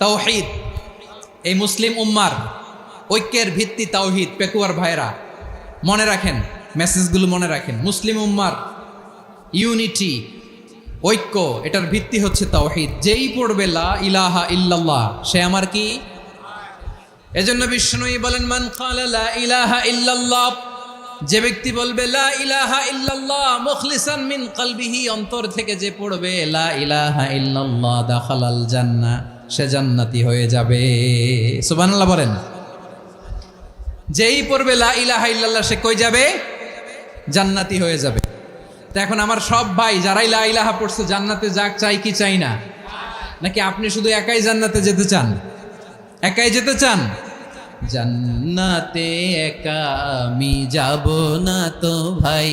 তাওহিদ। এই মুসলিম উম্মার ঐক্যের ভিত্তি তাওহিদ, পেকুয়ার ভাইরা মনে রাখেন, মেসেজগুলো মনে রাখেন। মুসলিম উম্মার ইউনিটি, ঐক্য, এটার ভিত্তি হচ্ছে তাওহিদ। যেই পড়বে, লা ইলাহা ইল্লাল্লাহ, সে আমার কি? এজন্য বিষ্ণুই বলেন, মান লা ইলাহা ইল্লাল্লাহ যে ব্যক্তি বলবে, লা ইলাহা ইল্লাল্লাহ মুখলিসান মিন কলবিহি, অন্তর থেকে যে পড়বে, লা ইলাহা ইল্লাল্লাহ দাখালাল জান্নাহ সে জান্নাতি হয়ে যাবে। সুবহানাল্লাহ বলেন। যেই পড়বে, লা ইলাহা ইল্লাল্লাহ, সে কই যাবে? জান্নাতি হয়ে যাবে। তো এখন আমার সব ভাই যারাই লা ইলাহা পড়ছে, জান্নাতে যাক, চাই কি চাই না? নাকি আপনি শুধু একাই জান্নাতে যেতে চান? একাই যেতে চান? জান্নাতে একা আমি যাব না তো ভাই।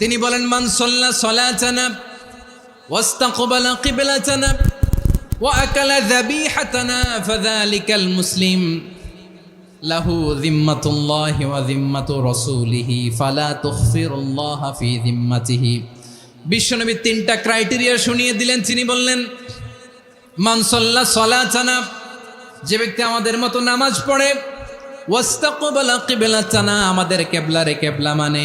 তিনি বলেন, মান সল্লা সলা চানাব ওয়াস্তাকবালা কিবেলা চানাব ওয়াকালা জাবি হাতানা ফাদালিকাল মুসলিম। লাহু জিম্মাতুল্লাহ ওয়া জিম্মাতু রাসূলিহি, ফালা তুখফিরুল্লাহা ফি জিম্মাতিহি বিশ্বনবী তিনটা ক্রাইটেরিয়া শুনিয়ে দিলেন। তিনি বললেন মানসল্লা সলা চানাব যে ব্যক্তি আমাদের মতো নামাজ পড়ে, ওয়াস্তাকবালা কিবেলা চানা আমাদের কেবলারে কেবলা মানে